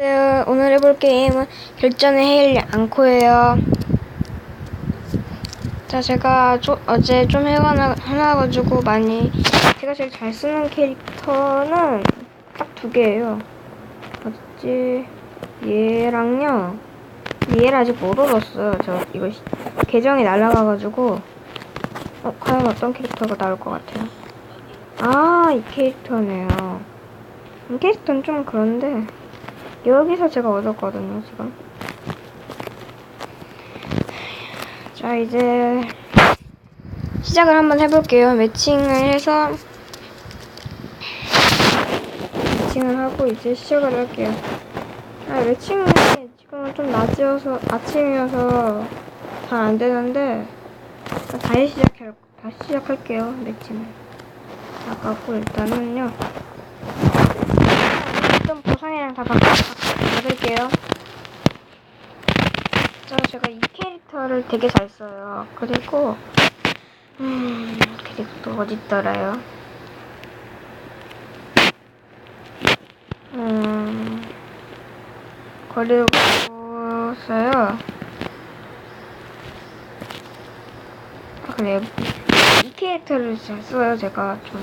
네, 오늘 해볼 게임은 결전의 헤일 앙코예요. 자, 제가 조- 어제 좀 해놔, 해놔가지고 많이 제가 제일 잘 쓰는 캐릭터는 딱 두 개예요. 어딨지? 얘랑요. 얘를 아직 못 얻었어요. 저 이거 시- 계정이 날라가가지고 어, 과연 어떤 캐릭터가 나올 것 같아요? 아, 이 캐릭터네요. 이 캐릭터는 좀 그런데 여기서 제가 얻었거든요, 지금. 자, 이제 시작을 한번 해볼게요. 매칭을 해서 매칭을 하고 이제 시작을 할게요. 아, 매칭이 지금은 좀 낮이어서 아침이어서 잘 안 되는데 다시 시작할 다시 시작할게요. 매칭을. 아까고 일단은요. 좀 보상이랑 다 받을게요. 자, 제가 이 캐릭터를 되게 잘 써요. 그리고, 음, 그리고 또 어딨더라요? 음, 그리고서요. 아, 그래요. 이 캐릭터를 잘 써요, 제가 좀.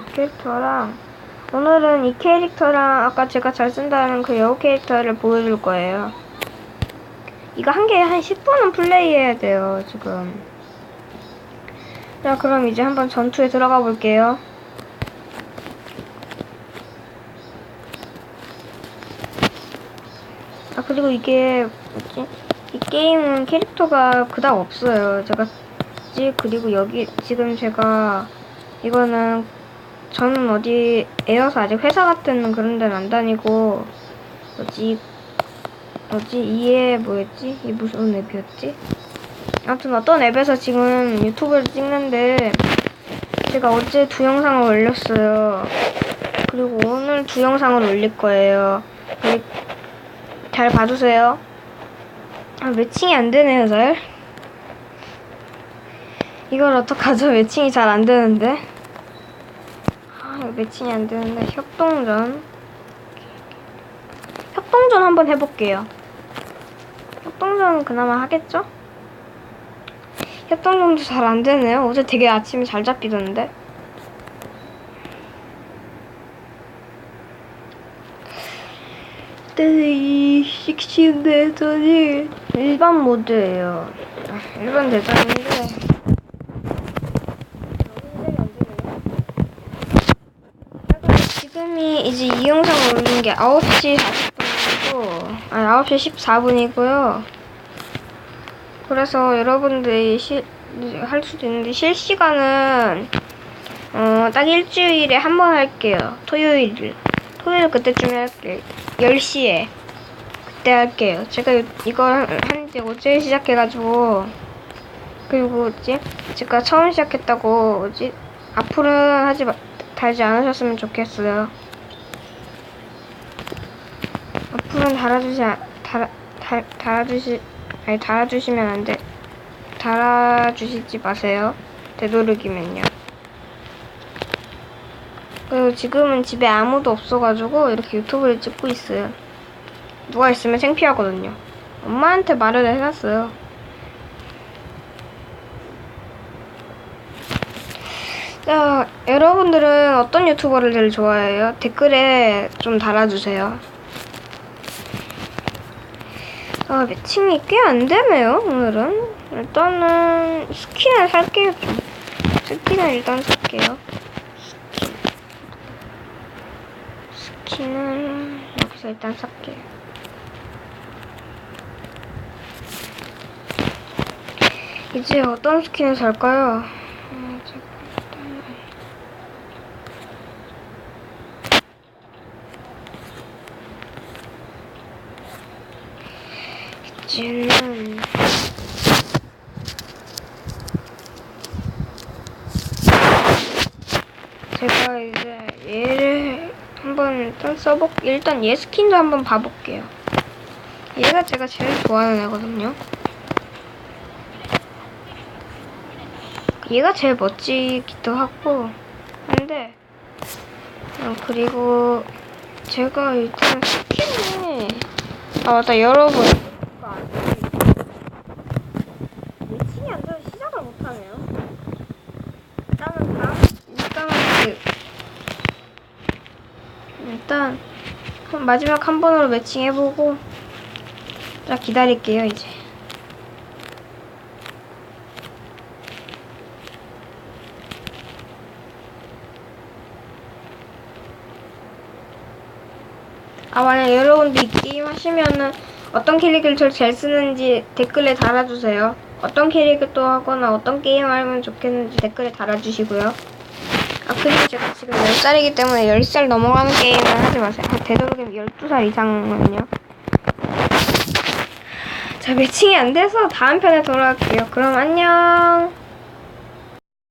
이 캐릭터랑, 오늘은 이 캐릭터랑 아까 제가 잘 쓴다는 그 여우 캐릭터를 보여줄 거예요. 이거 한 개에 한 10분은 플레이해야 돼요, 지금. 자, 그럼 이제 한번 전투에 들어가 볼게요. 아, 그리고 이게, 뭐지? 이 게임은 캐릭터가 그닥 없어요. 제가, 지 그리고 여기, 지금 제가, 이거는 저는 어디 에어서 아직 회사 같은 그런 데는 안 다니고 뭐지? 뭐지? 이에 뭐였지? 이 무슨 앱이었지? 아무튼 어떤 앱에서 지금 유튜브를 찍는데 제가 어제 두 영상을 올렸어요. 그리고 오늘 두 영상을 올릴 거예요. 잘 봐주세요. 아 매칭이 안 되네요 잘. 이걸 어떡하죠? 매칭이 잘 안 되는데 매칭이 안 되는데 협동전. 협동전 한번 해볼게요. 협동전은 그나마 하겠죠? 협동전도 잘 안 되네요. 어제 되게 아침에 잘 잡히던데. 근데 이 식신 대전이 일반 모드예요. 아, 일반 대전인데 지금이 이제 이 영상을 올리는 게 9시 40분이고, 아니, 9시 14분이고요. 그래서 여러분들이 실, 할 수도 있는데, 실시간은, 어, 딱 일주일에 한 번 할게요. 토요일. 토요일 그때쯤에 할게요. 10시에. 그때 할게요. 제가 이걸 한지 어제 시작해가지고, 그리고 뭐지? 제가 처음 시작했다고, 뭐지? 앞으로는 하지 마, 달지 않으셨으면 좋겠어요. 앞으로는 달아주시, 달아, 달, 달아주시, 아니, 달아주시면 안 돼. 달아주시지 마세요. 되도록이면요. 그리고 지금은 집에 아무도 없어가지고 이렇게 유튜브를 찍고 있어요. 누가 있으면 창피하거든요. 엄마한테 말을 해놨어요. 자, 여러분들은 어떤 유튜버를 제일 좋아해요? 댓글에 좀 달아주세요. 아, 매칭이 꽤 안 되네요, 오늘은. 일단은, 스킨을 살게요, 좀. 스킨을 일단 살게요. 스킨. 스킨을 여기서 일단 살게요. 이제 어떤 스킨을 살까요? 음, 제가 일단은 이제는 제가 이제 얘를 한번 일단 써볼 일단 얘 스킨도 한번 봐볼게요. 얘가 제가 제일 좋아하는 애거든요. 얘가 제일 멋지기도 하고 한데 어, 그리고 제가 일단 스킨에 아 맞다 여러분 이거 안 돼. 매칭이 안 돼서 시작을 못하네요 일단은 다음 일단은 그 일단 한- 마지막 한 번으로 매칭 해보고 자 기다릴게요 이제 아 만약 여러분도 이 게임 하시면은 어떤 캐릭터를 제일 잘 쓰는지 댓글에 달아주세요. 어떤 캐릭터 하거나 어떤 게임 하면 좋겠는지 댓글에 달아주시고요. 아 그리고 제가 지금 10살이기 때문에 10살 넘어가는 게임은 하지 마세요. 되도록이면 12살 이상은요. 자 매칭이 안 돼서 다음 편에 돌아올게요. 그럼 안녕.